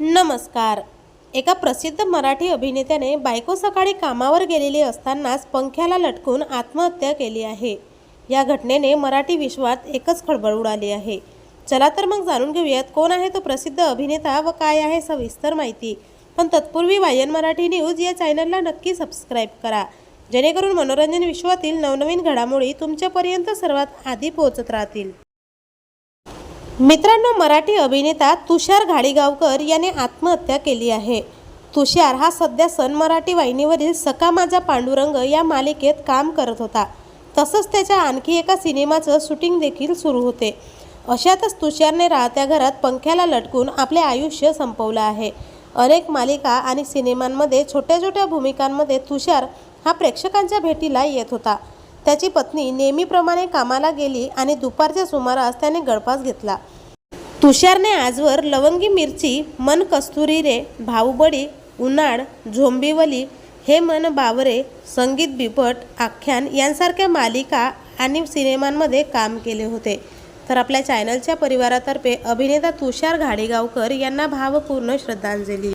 नमस्कार. एका प्रसिद्ध मराठी अभिनेत्याने बायको सकाळी कामावर गेलेली असतानाच पंख्याला लटकून आत्महत्या केली आहे. या घटनेने मराठी विश्वात एकच खळबळ उडाली आहे. चला तर मग जाणून घेऊयात कोण आहे तो प्रसिद्ध अभिनेता व काय आहे सविस्तर माहिती. पण तत्पूर्वी वायन मराठी न्यूज या चॅनलला नक्की सबस्क्राईब करा. जेणेकरून मनोरंजन विश्वातील नवनवीन घडामोडी तुमच्यापर्यंत सर्वात आधी पोहोचत राहतील. मित्रांनो मराठी अभिनेता तुषार घाडीगावकर याने आत्महत्या केली आहे. तुषार हा सध्या सन मराठी वाहिनीवरील सका माझा पांडुरंग या मालिकेत काम करत होता. तसंच त्याच्या आणखी एका सिनेमाचं शूटिंग देखील सुरू होते. अशातच तुषारने राहत्या घरात पंख्याला लटकून आपले आयुष्य संपवलं आहे. अनेक मालिका आणि सिनेमांमध्ये छोट्या छोट्या भूमिकांमध्ये तुषार हा प्रेक्षकांच्या भेटीला येत होता. त्याची पत्नी नेहमीप्रमाणे कामाला गेली आणि दुपारच्या सुमारास त्याने गळफास घेतला. तुषारने आजवर लवंगी मिरची मन कस्तुरी रे भाऊबडी उन्हाळ झोंबिवली हे मन बावरे संगीत बिपट आख्यान यांसारख्या मालिका आणि सिनेमांमध्ये काम केले होते. तर आपल्या चॅनलच्या परिवारातर्फे अभिनेता तुषार घाडेगावकर यांना भावपूर्ण श्रद्धांजली.